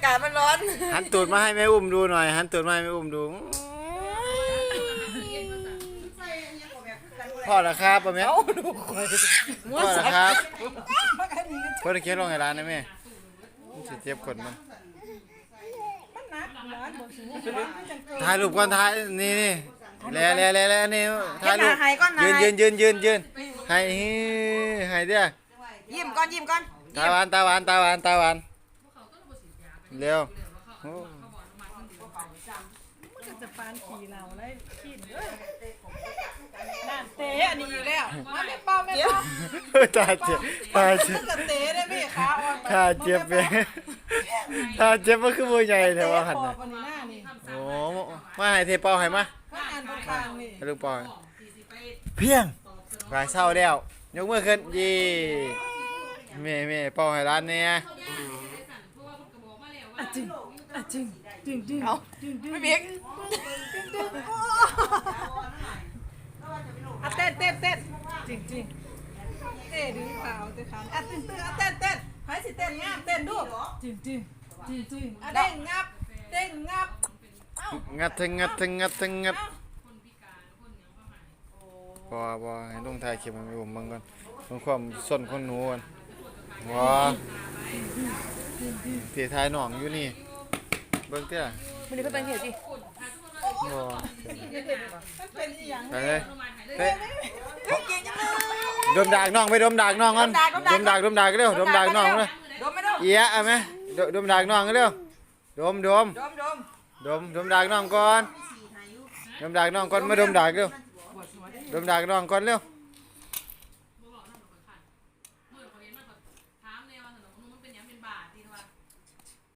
ากาศมันร้อน หันตูดมาให้แม่อุ้มดูหน่อยหันตูดมาให้แม่อุ้มดูพ่อนะครับป้าแม่เอาดูคอยพ่อนะครับพ่อจะเคี้ยวลงในร้านนะแม่มันสิเจ็บกดมันถ่ายรูปก่อนถ่ายนี่นี่แลแลแลแลนี่ถ่ายรูปยืนยืนยืนยืนยืนให้ให้เด้อยิ้มก่อนยิ้มก่อนตาหวานตาหวานตาหวานตาหวาน เร็วโอ้จะปานขี่เราไล่ขี้เด้อนั่นเตะอันนี้อยู่แล้วมาไม่เป้าไม่เป้าตาเจ็บตาเจ็บจะเตะได้ไหมขาอ่อนไปตาเจ็บเองตาเจ็บมันคือบัวใหญ่แต่ว่าหันคอน่ะปานนี้หน้านี่โอ้มาให้เทเป้าให้มามาอ่านตรงกลางนี่ให้ลูกเป้าให้เพียงรายเศร้าแล้วยกมือขึ้นยี่แม่แม่เป้าให้ร้านเนี่ยอะ จริงอะจริงจริงจริงเอาจริงจริงไม่เบียกอะเต้นเต้นเต้นจริงจริงเอ๊ดึงขาวเต้นขาวอะตึ้งตึ้งอะเต้นเต้นให้สิเต้นงามเต้นดูจริงจริงจริงจริงอะเด้งงับเด้งงับงัดทั้งงัดทั้งงัดทั้งงัดพอพอให้ลงถ่ายคลิปให้ผมบ้างก่อนเบิ่งความส้นคนหนูก่อน ว้าตีทายหนองอยู่นี่ เบิ่งเตี้ยมันนี่ก็เป็นเหตุดิว้ามันเป็นอีหยังไปเลยเฮ้ยเก่งจังเลยดมดากน้องไปดมดากน้องก่อนดมดากดมดากเร็วดมดากน้องเลยดมไม่ดมเอียะเอาไหมดดมดากน้องเร็วดมดมดมดมดมดมดากน้องก่อนดมดากน้องก่อนมาดมดากเร็วดมดากน้องก่อนเร็ว